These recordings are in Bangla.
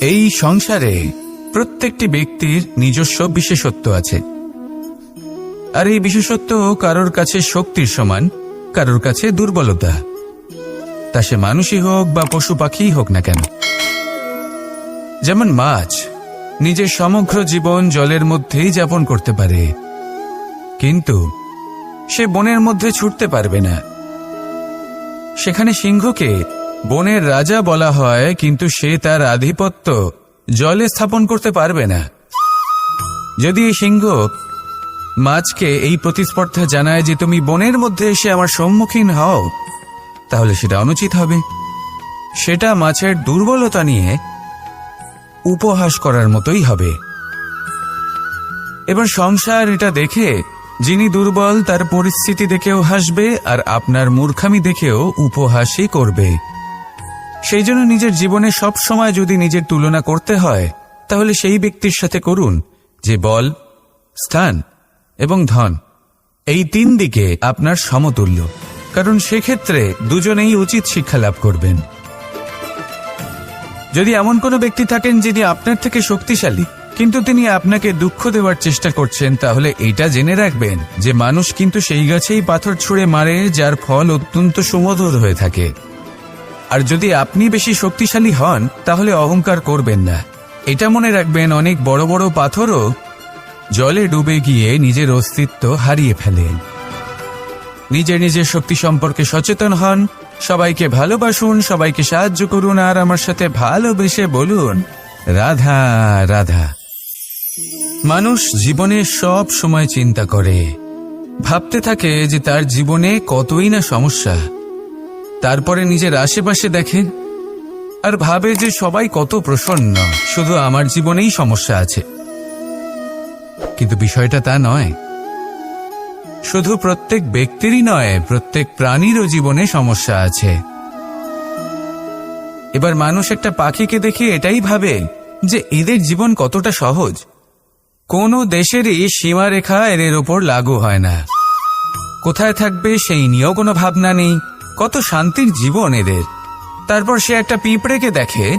এই সংসারে প্রত্যেকটি ব্যক্তির নিজস্ব বিশেষত্ব আছে। আর এই বিশেষত্ব কারোর কাছে শক্তির সমান কারোর কাছে দুর্বলতা। তা সে মানুষই হোক বা পশু পাখিই হোক না কেন। যেমন মাছ নিজের সমগ্র জীবন জলের মধ্যেই যাপন করতে পারে। কিন্তু সে বনের মধ্যে ছুটতে পারবে না। সেখানে সিংহকে বনের রাজা বলা হয়, কিন্তু সে তার আধিপত্য জলে স্থাপন করতে পারবে না। যদি এই সিংহ মাছকে এই প্রতিস্পর্ধা জানায় যে তুমি বনের মধ্যে এসে আমার সম্মুখীন হও। তাহলে সেটা অনুচিত হবে। সেটা মাছের দুর্বলতা নিয়ে উপহাস করার মতোই হবে। এবার সংসার এটা দেখে যিনি দুর্বল, তার পরিস্থিতি দেখেও হাসবে আর আপনার মূর্খামি দেখেও উপহাসই করবে। সেই জন্য নিজের জীবনে সব সময় যদি নিজের তুলনা করতে হয়, তাহলে সেই ব্যক্তির সাথে করুন, যে বল, স্থান এবং ধন। এই তিন দিকে আপনার সমতুল্য, কারণ সেক্ষেত্রে দুজনেই উচিত শিক্ষা লাভ করবেন। যদি এমন কোনো ব্যক্তি থাকেন যিনি আপনার থেকে শক্তিশালী, কিন্তু তিনি আপনাকে দুঃখ দেওয়ার চেষ্টা করছেন, তাহলে এটা জেনে রাখবেন যে মানুষ কিন্তু সেই গাছেই পাথর ছুঁড়ে মারে, যার ফল অত্যন্ত সুমধুর হয়ে থাকে। আর যদি আপনি বেশি শক্তিশালী হন, তাহলে অহংকার করবেন না। এটা মনে রাখবেন, অনেক বড় বড় পাথরও জলে ডুবে গিয়ে নিজের অস্তিত্ব হারিয়ে ফেলেন। নিজের নিজের শক্তি সম্পর্কে সচেতন হন, সবাইকে ভালোবাসুন, সবাইকে সাহায্য করুন, আর আমার সাথে ভালোবেসে বলুন, রাধা রাধা। মানুষ জীবনে সব সময় চিন্তা করে, ভাবতে থাকে যে তার জীবনে কতই না সমস্যা। তারপরে নিজের আশেপাশে দেখেন আর ভাবে যে সবাই কত প্রসন্ন, শুধু আমার জীবনেই সমস্যা আছে। কিন্তু বিষয়টা তা নয়। শুধু প্রত্যেক ব্যক্তিরই নয়, প্রত্যেক প্রাণীরও জীবনে সমস্যা আছে। এবার মানুষ একটা পাখিকে দেখে এটাই ভাবে যে এদের জীবন কতটা সহজ। কোনো দেশেরই সীমারেখা এদের ওপর লাগু হয় না। কোথায় থাকবে সেই নিয়েও কোনো ভাবনা নেই, কত শান্তির জীবন এদের। তারপর সে একটা পিঁপড়েকে দেখে,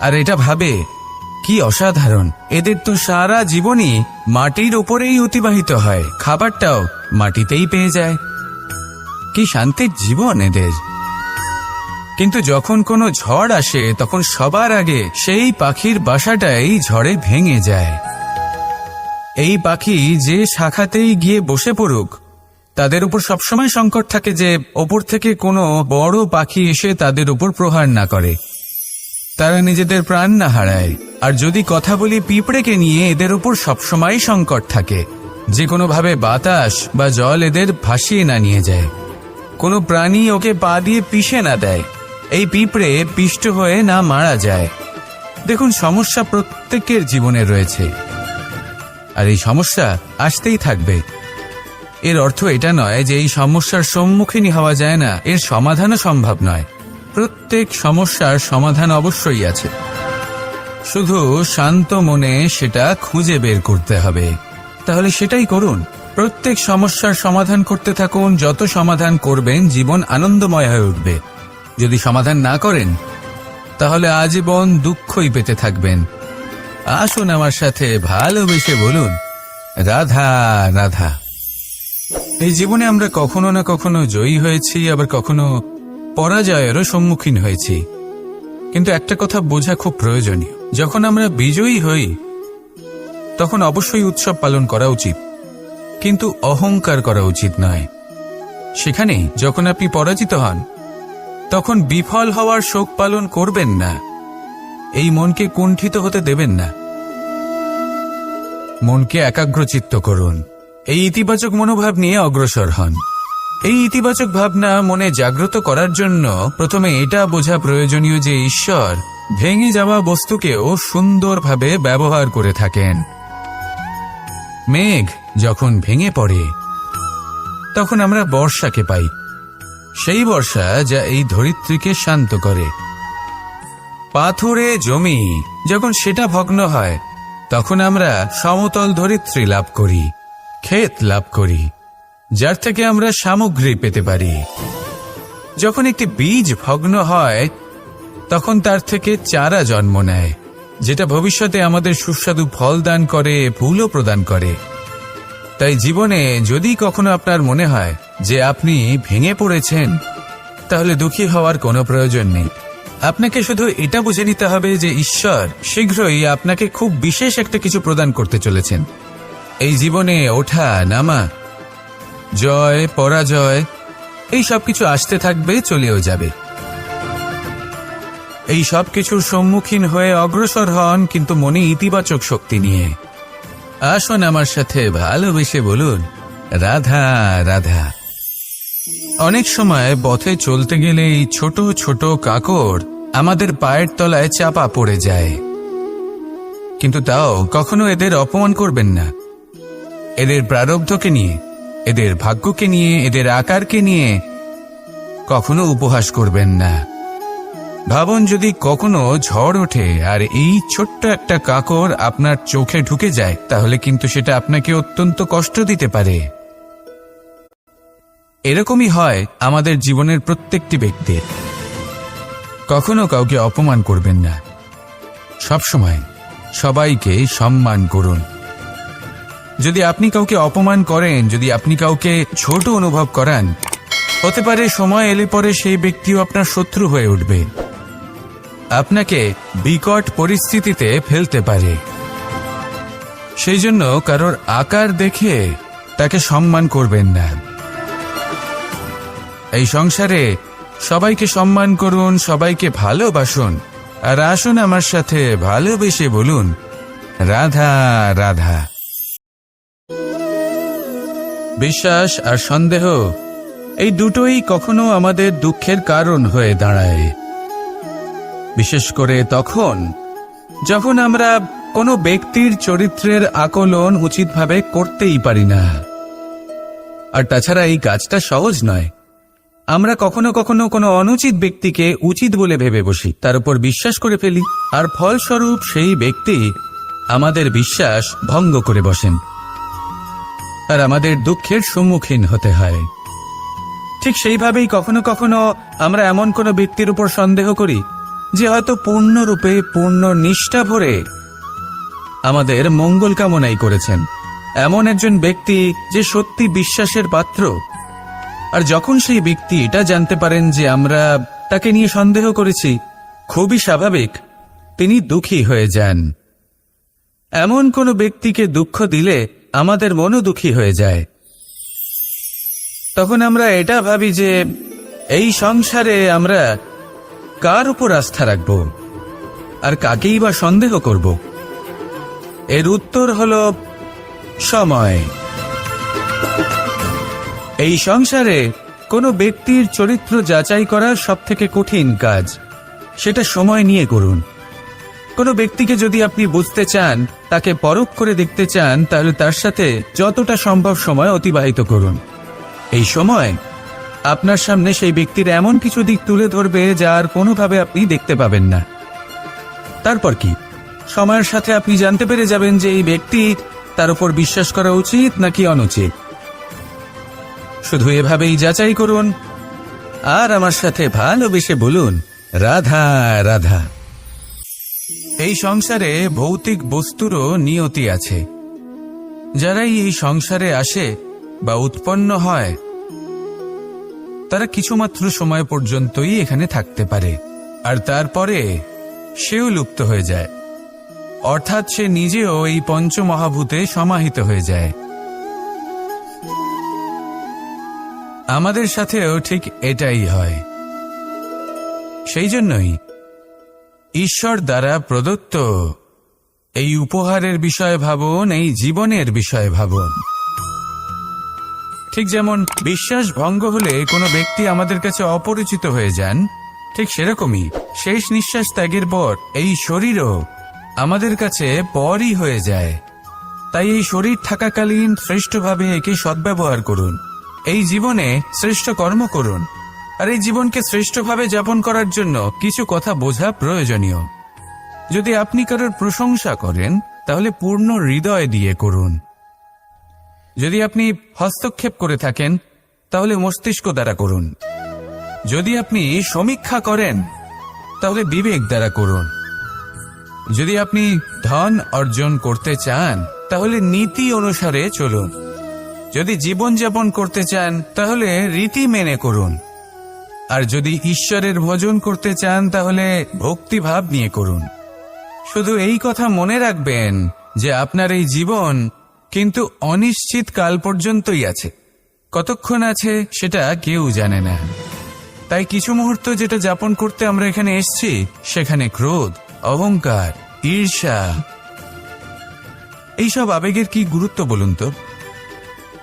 আর এটা ভাবে কি অসাধারণ। এদের তো সারা জীবনই মাটির ওপরেই অতিবাহিত হয়। খাবারটাও মাটিতেই পেয়ে যায়। কি শান্তির জীবন এদের। কিন্তু যখন কোনো ঝড় আসে, তখন সবার আগে সেই পাখির বাসাটাই ঝড়ে ভেঙে যায়। এই পাখি যে শাখাতেই গিয়ে বসে পড়ুক, তাদের উপর সবসময় সংকট থাকে যে ওপর থেকে কোনো বড় পাখি এসে তাদের উপর প্রহার না করে। তারা নিজেদের প্রাণ না হারায়। আর যদি কথা বলি পিঁপড়েকে নিয়ে, এদের উপর সবসময় সংকট থাকে। যে কোনোভাবে বাতাস বা জল এদের ভাসিয়ে না নিয়ে যায়। কোনো প্রাণী ওকে পা দিয়ে পিষে না দেয়। এই পিঁপড়ে পিষ্ট হয়ে না মারা যায়। দেখুন, সমস্যা প্রত্যেকের জীবনে রয়েছে। আর এই সমস্যা আসতেই থাকবে। এর অর্থ এটা নয় যে এই সমস্যার সম্মুখীনই হওয়া যায় না। এর সমাধানও সম্ভব নয়। প্রত্যেক সমস্যার সমাধান অবশ্যই আছে। শুধু শান্ত মনে সেটা খুঁজে বের করতে হবে। তাহলে সেটাই করুন। প্রত্যেক সমস্যার সমাধান করতে থাকুন, যত সমাধান করবেন, জীবন আনন্দময় হয়ে উঠবে। যদি সমাধান না করেন, তাহলে আজীবন দুঃখই পেতে থাকবেন। আসুন আমার সাথে ভালোবেসে বলুন, রাধা রাধা। এই জীবনে আমরা কখনো না কখনো জয়ী হয়েছি, আবার কখনো পরাজয়েরও সম্মুখীন হয়েছি। কিন্তু একটা কথা বোঝা খুব প্রয়োজনীয়। যখন আমরা বিজয়ী হই, তখন অবশ্যই উৎসব পালন করা উচিত। কিন্তু অহংকার করা উচিত নয়। সেখানে যখন আপনি পরাজিত হন, তখন বিফল হওয়ার শোক পালন করবেন না। এই মনকে কুণ্ঠিত হতে দেবেন না। মনকে একাগ্রচিত্ত করুন। এই ইতিবাচক মনোভাব নিয়ে অগ্রসর হন। এই ইতিবাচক ভাবনা মনে জাগ্রত করার জন্য প্রথমে এটা বোঝা প্রয়োজনীয় যে ঈশ্বর ভেঙে যাওয়া বস্তুকেও সুন্দরভাবে ব্যবহার করে থাকেন। মেঘ যখন ভেঙে পড়ে, তখন আমরা বর্ষাকে পাই। সেই বর্ষা যা এই ধরিত্রীকে শান্ত করে। পাথুরে জমি যখন সেটা ভগ্ন হয়, তখন আমরা সমতল ধরিত্রী লাভ করি, ক্ষেত লাভ করি, যার থেকে আমরা সামগ্রী পেতে পারি। যখন একটি বীজ ভগ্ন হয় তখন তার থেকে চারা জন্ম নেয়, যেটা ভবিষ্যতে আমাদের সুস্বাদু ফল দান করে, ফুলও প্রদান করে। তাই জীবনে যদি কখনো আপনার মনে হয় যে আপনি ভেঙে পড়েছেন, তাহলে দুঃখী হওয়ার কোনো প্রয়োজন নেই। আপনাকে শুধু এটা বুঝে নিতে হবে যে ঈশ্বর শীঘ্রই আপনাকে খুব বিশেষ একটা কিছু প্রদান করতে চলেছেন। এই জীবনে ওঠা, নামা, জয়, পরাজয়, এই সব কিছু আসতে থাকবে, চলেও যাবে। এই সব কিছুর সম্মুখীন হয়ে অগ্রসর হন কিন্তু মনে ইতিবাচক শক্তি নিয়ে। আসুন আমার সাথে ভালোবেসে বলুন, রাধা রাধা। অনেক সময় পথে চলতে গেলে এই ছোট ছোট কাকড় আমাদের পায়ের তলায় চাপা পড়ে যায়। কিন্তু তাও কখনো এদের অপমান করবেন না। এদের প্রারব্ধকে নিয়ে, এদের ভাগ্যকে নিয়ে, এদের আকারকে নিয়ে কখনো উপহাস করবেন না। ভাবুন যদি কখনো ঝড় ওঠে আর এই ছোট্ট একটা কাকর আপনার চোখে ঢুকে যায়, তাহলে কিন্তু সেটা আপনাকে অত্যন্ত কষ্ট দিতে পারে। এরকমই হয় আমাদের জীবনের প্রত্যেকটি ব্যক্তির। কখনো কাউকে অপমান করবেন না। সবসময় সবাইকে সম্মান করুন। যদি আপনি কাউকে অপমান করেন, যদি আপনি কাউকে ছোট অনুভব করান, হতে পারে সময় এলে পরে সেই ব্যক্তিও আপনার শত্রু হয়ে উঠবে। আপনাকে বিকট পরিস্থিতিতে ফেলতে পারে। সেই জন্য কারোর আকার দেখে তাকে সম্মান করবেন না। এই সংসারে সবাইকে সম্মান করুন, সবাইকে ভালোবাসুন। আর আসুন আমার সাথে ভালোবেসে বলুন, রাধা রাধা। বিশ্বাস আর সন্দেহ এই দুটোই কখনো আমাদের দুঃখের কারণ হয়ে দাঁড়ায়। বিশেষ করে তখন, যখন আমরা কোনো ব্যক্তির চরিত্রের আকলন উচিতভাবে করতেই পারি না। আর তাছাড়া এই কাজটা সহজ নয়। আমরা কখনো কখনো কোনো অনুচিত ব্যক্তিকে উচিত বলে ভেবে বসি, তার উপর বিশ্বাস করে ফেলি, আর ফলস্বরূপ সেই ব্যক্তি আমাদের বিশ্বাস ভঙ্গ করে বসেন। আর আমাদের দুঃখের সম্মুখীন হতে হয়। ঠিক সেইভাবেই কখনো কখনো আমরা এমন কোনো ব্যক্তির উপর সন্দেহ করি যে হয়তো পূর্ণরূপে পূর্ণ নিষ্ঠা ভরে আমাদের মঙ্গল কামনাই করেছেন। এমন একজন ব্যক্তি যে সত্যি বিশ্বাসের পাত্র। আর যখন সেই ব্যক্তি এটা জানতে পারেন যে আমরা তাকে নিয়ে সন্দেহ করেছি, খুবই স্বাভাবিক, তিনি দুঃখী হয়ে যান। এমন কোনো ব্যক্তিকে দুঃখ দিলে আমাদের মনও দুঃখী হয়ে যায়। তখন আমরা এটা ভাবি যে এই সংসারে আমরা কার উপর আস্থা রাখব? আর কাকেই বা সন্দেহ করব? এর উত্তর হল সময়। এই সংসারে কোনো ব্যক্তির চরিত্র যাচাই করা সব থেকে কঠিন কাজ। সেটা সময় নিয়ে করুন। কোনো ব্যক্তিকে যদি আপনি বুঝতে চান, তাকে পরখ করে দেখতে চান, তাহলে তার সাথে যতটা সম্ভব সময় অতিবাহিত করুন। এই সময় আপনার সামনে সেই ব্যক্তির এমন কিছু দিক তুলে ধরবে যা আর কোনোভাবে আপনি দেখতে পাবেন না। তারপর কি? সময়ের সাথে আপনি জানতে পেরে যাবেন যে এই ব্যক্তি তার উপর বিশ্বাস করা উচিত নাকি অনুচিত। শুধু এভাবেই যাচাই করুন আর আমার সাথে ভালোবেসে বলুন, রাধা রাধা। এই সংসারে ভৌতিক বস্তুরও নিয়তি আছে। যারাই এই সংসারে আসে বা উৎপন্ন হয় তারা কিছুমাত্র সময় পর্যন্তই এখানে থাকতে পারে, আর তারপরে সেও লুপ্ত হয়ে যায়। অর্থাৎ সে নিজেও এই পঞ্চমহাভূতে সমাহিত হয়ে যায়। আমাদের সাথেও ঠিক এটাই হয়। সেই জন্যই ঈশ্বর দ্বারা প্রদত্ত এই উপহারের বিষয়ে ভাবুন, এই জীবনের বিষয়ে ভাবুন। ঠিক যেমন বিশ্বাস ভঙ্গ হলে কোনো ব্যক্তি আমাদের কাছে অপরিচিত হয়ে যান, ঠিক সেরকমই শেষ নিঃশ্বাস ত্যাগের পর এই শরীরও আমাদের কাছে পরই হয়ে যায়। তাই এই শরীর থাকাকালীন শ্রেষ্ঠভাবে একে সদ্ব্যবহার করুন। এই জীবনে শ্রেষ্ঠ কর্ম করুন। আর এই জীবনকে শ্রেষ্ঠভাবে যাপন করার জন্য কিছু কথা বোঝা প্রয়োজনীয়। যদি আপনি কারোর প্রশংসা করেন, তাহলে পূর্ণ হৃদয় দিয়ে করুন। যদি আপনি হস্তক্ষেপ করে থাকেন, তাহলে মস্তিষ্ক দ্বারা করুন। যদি আপনি সমীক্ষা করেন, তাহলে বিবেক দ্বারা করুন। যদি আপনি ধন অর্জন করতে চান, তাহলে নীতি অনুসারে চলুন। যদি জীবনযাপন করতে চান, তাহলে রীতি মেনে করুন। আর যদি ঈশ্বরের ভজন করতে চান, তাহলে ভক্তিভাব নিয়ে করুন। শুধু এই কথা মনে রাখবেন যে আপনার এই জীবন কিন্তু অনিশ্চিত কাল পর্যন্তই আছে। কতক্ষণ আছে সেটা কেউ জানে না। তাই কিছু মুহূর্ত যেটা যাপন করতে আমরা এখানে এসেছি, সেখানে ক্রোধ, অহংকার, ঈর্ষা। এইসব আবেগের কি গুরুত্ব বলুন তো?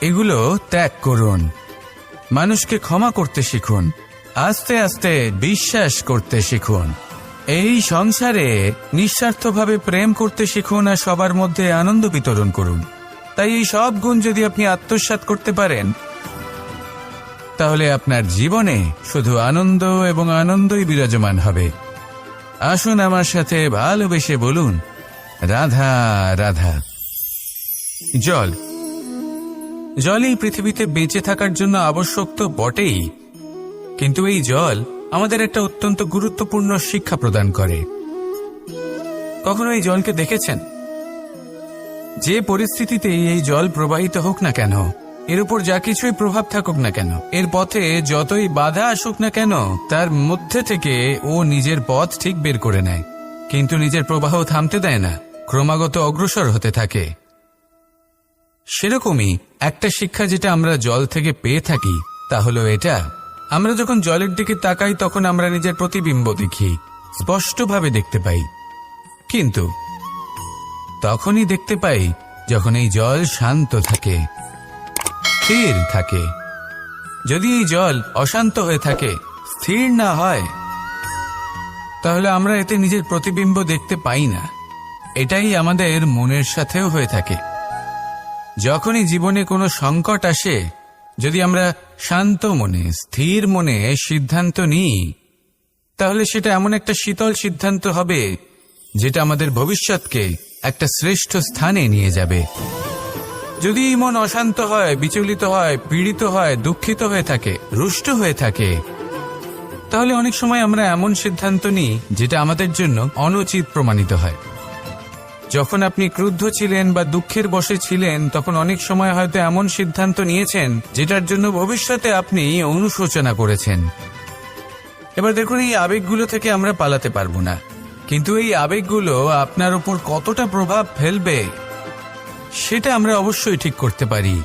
এগুলো ত্যাগ করুন। মানুষকে ক্ষমা করতে শিখুন। আস্তে আস্তে বিশ্বাস করতে শিখুন। এই সংসারে নিঃস্বার্থভাবে প্রেম করতে শিখুন আর সবার মধ্যে আনন্দ বিতরণ করুন। তাই এই সব গুণ যদি আপনি আত্মসাৎ করতে পারেন, তাহলে আপনার জীবনে শুধু আনন্দ এবং আনন্দই বিরাজমান হবে। আসুন আমার সাথে ভালোবেসে বলুন, রাধা রাধা। জল। জল এই পৃথিবীতে বেঁচে থাকার জন্য আবশ্যক তো বটেই, কিন্তু এই জল আমাদের একটা অত্যন্ত গুরুত্বপূর্ণ শিক্ষা প্রদান করে। কখনো এই জলকে দেখেছেন? যে পরিস্থিতিতেই এই জল প্রবাহিত হোক না কেন, এর উপর যা কিছুই প্রভাব থাকুক না কেন, এর পথে যতই বাধা আসুক না কেন, তার মধ্যে থেকে ও নিজের পথ ঠিক বের করে নেয়, কিন্তু নিজের প্রবাহ থামতে দেয় না, ক্রমাগত অগ্রসর হতে থাকে। সেরকমই একটা শিক্ষা যেটা আমরা জল থেকে পেয়ে থাকি, তা হলো এটা, আমরা যখন জলের দিকে তাকাই তখন আমরা নিজের প্রতিবিম্ব দেখি, স্পষ্টভাবে দেখতে পাই। কিন্তু তখনই দেখতে পাই যখন এই জল শান্ত থাকে, স্থির থাকে। যদি এই জল অশান্ত হয়ে থাকে, স্থির না হয়, তাহলে আমরা এতে নিজের প্রতিবিম্ব দেখতে পাই না। এটাই আমাদের মনের সাথেও হয়ে থাকে। যখনই জীবনে কোনো সংকট আসে, যদি আমরা শান্ত মনে, স্থির মনে সিদ্ধান্ত নিই, তাহলে সেটা এমন একটা শীতল সিদ্ধান্ত হবে, যেটা আমাদের ভবিষ্যৎকে একটা শ্রেষ্ঠ স্থানে নিয়ে যাবে। যদি মন অশান্ত হয়, বিচলিত হয়, পীড়িত হয়, দুঃখিত হয়ে থাকে, রুষ্ট হয়ে থাকে, তাহলে অনেক সময় আমরা এমন সিদ্ধান্ত নিই যেটা আমাদের জন্য অনুচিত প্রমাণিত হয়। যখন আপনি ক্রুদ্ধ ছিলেন বা দুঃখের বসে ছিলেন, তখন অনেক সময় হয়তো এমন সিদ্ধান্ত নিয়েছেন যেটার জন্য ভবিষ্যতে আপনি অনুশোচনা করেছেন। এবার দেখুন, এই আবেগগুলো থেকে আমরা পালাতে পারব না। কিন্তু এই আবেগগুলো আপনার উপর কতটা প্রভাব ফেলবে, সেটা আমরা অবশ্যই ঠিক করতে পারি।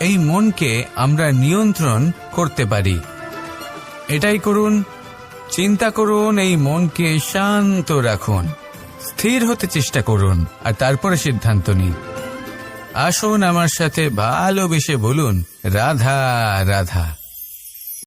এই মনকে আমরা নিয়ন্ত্রণ করতে পারি। এটাই করুন, চিন্তা করুন, এই মনকে শান্ত রাখুন। স্থির হতে চেষ্টা করুন, আর তারপরে সিদ্ধান্ত নিন। আসুন আমার সাথে ভালোবেসে বলুন, রাধা রাধা।